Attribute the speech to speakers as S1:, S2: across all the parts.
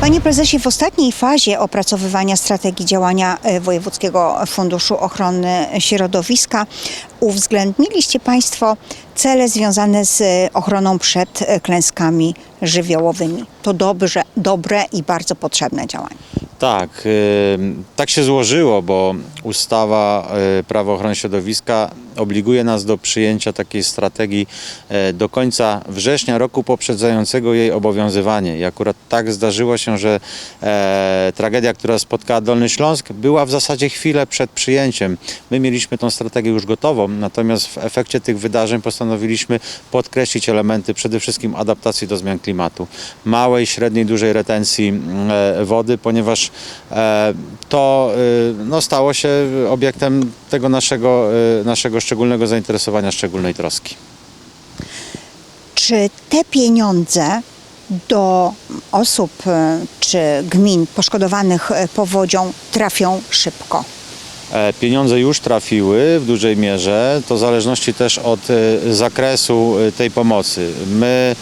S1: Panie prezesie, w ostatniej fazie opracowywania strategii działania e, Wojewódzkiego Funduszu Ochrony Środowiska uwzględniliście Państwo cele związane z e, ochroną przed e, klęskami żywiołowymi. To dobrze, dobre i bardzo potrzebne działanie.
S2: Tak, tak się złożyło, bo ustawa Prawo ochrony środowiska obliguje nas do przyjęcia takiej strategii y, do końca września roku poprzedzającego jej obowiązywanie. I akurat tak zdarzyło się, że e, tragedia, która spotkała Dolny Śląsk, była w zasadzie chwilę przed przyjęciem. My mieliśmy tą strategię już gotową, natomiast w efekcie tych wydarzeń postanowiliśmy podkreślić elementy przede wszystkim adaptacji do zmian klimatu, małej, średniej, dużej retencji e, wody, ponieważ e, to e, no, stało się obiektem tego naszego, e, naszego szczególnego zainteresowania, szczególnej troski.
S1: Czy te pieniądze do osób e, czy gmin poszkodowanych e, powodzią trafią szybko?
S2: E, Pieniądze już trafiły w dużej mierze, to w zależności też od zakresu tej pomocy. My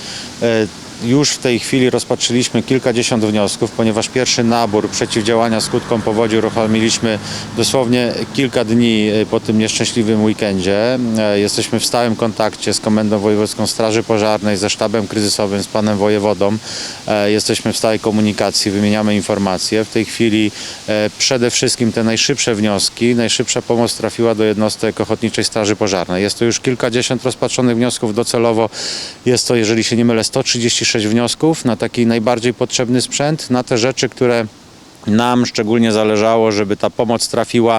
S2: już w tej chwili rozpatrzyliśmy kilkadziesiąt wniosków, ponieważ pierwszy nabór przeciwdziałania skutkom powodzi uruchomiliśmy dosłownie kilka dni e, po tym nieszczęśliwym weekendzie. E, Jesteśmy w stałym kontakcie z Komendą Wojewódzką Straży Pożarnej, ze sztabem kryzysowym, z panem wojewodą. E, Jesteśmy w stałej komunikacji, wymieniamy informacje. W tej chwili przede wszystkim te najszybsze wnioski, najszybsza pomoc trafiła do jednostek Ochotniczej Straży Pożarnej. Jest to już kilkadziesiąt rozpatrzonych wniosków docelowo. Jest to, jeżeli się nie mylę, 136 wniosków na taki najbardziej potrzebny sprzęt, na te rzeczy, które nam szczególnie zależało, żeby ta pomoc trafiła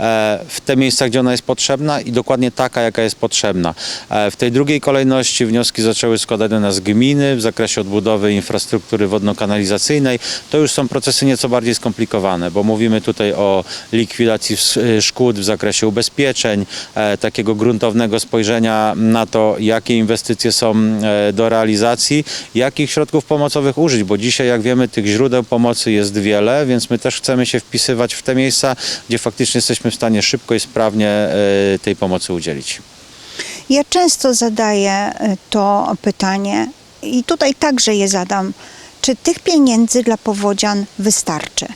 S2: e, w te miejsca, gdzie ona jest potrzebna i dokładnie taka, jaka jest potrzebna. E, W tej drugiej kolejności wnioski zaczęły składać do nas gminy w zakresie odbudowy infrastruktury wodno-kanalizacyjnej. To już są procesy nieco bardziej skomplikowane, bo mówimy tutaj o likwidacji sz- szkód w zakresie ubezpieczeń, e, takiego gruntownego spojrzenia na to, jakie inwestycje są e, do realizacji, jakich środków pomocowych użyć, bo dzisiaj, jak wiemy, tych źródeł pomocy jest wiele, więc my też chcemy się wpisywać w te miejsca, gdzie faktycznie jesteśmy w stanie szybko i sprawnie e, tej pomocy udzielić.
S1: Ja często zadaję e, to pytanie i tutaj także je zadam. Czy tych pieniędzy dla powodzian wystarczy?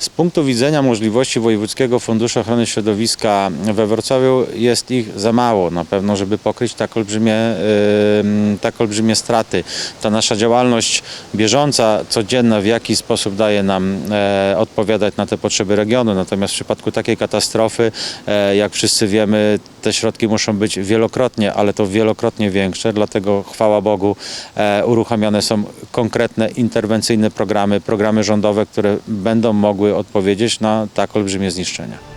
S2: Z punktu widzenia możliwości Wojewódzkiego Funduszu Ochrony Środowiska we Wrocławiu jest ich za mało na pewno, żeby pokryć tak olbrzymie, ym, tak olbrzymie straty. Ta nasza działalność bieżąca, codzienna w jakiś sposób daje nam e, odpowiadać na te potrzeby regionu. Natomiast w przypadku takiej katastrofy, e, jak wszyscy wiemy, te środki muszą być wielokrotnie, ale to wielokrotnie większe, dlatego chwała Bogu e, uruchamiane są konkretne interwencyjne programy, programy rządowe, które będą odpowiedzieć na tak olbrzymie zniszczenia.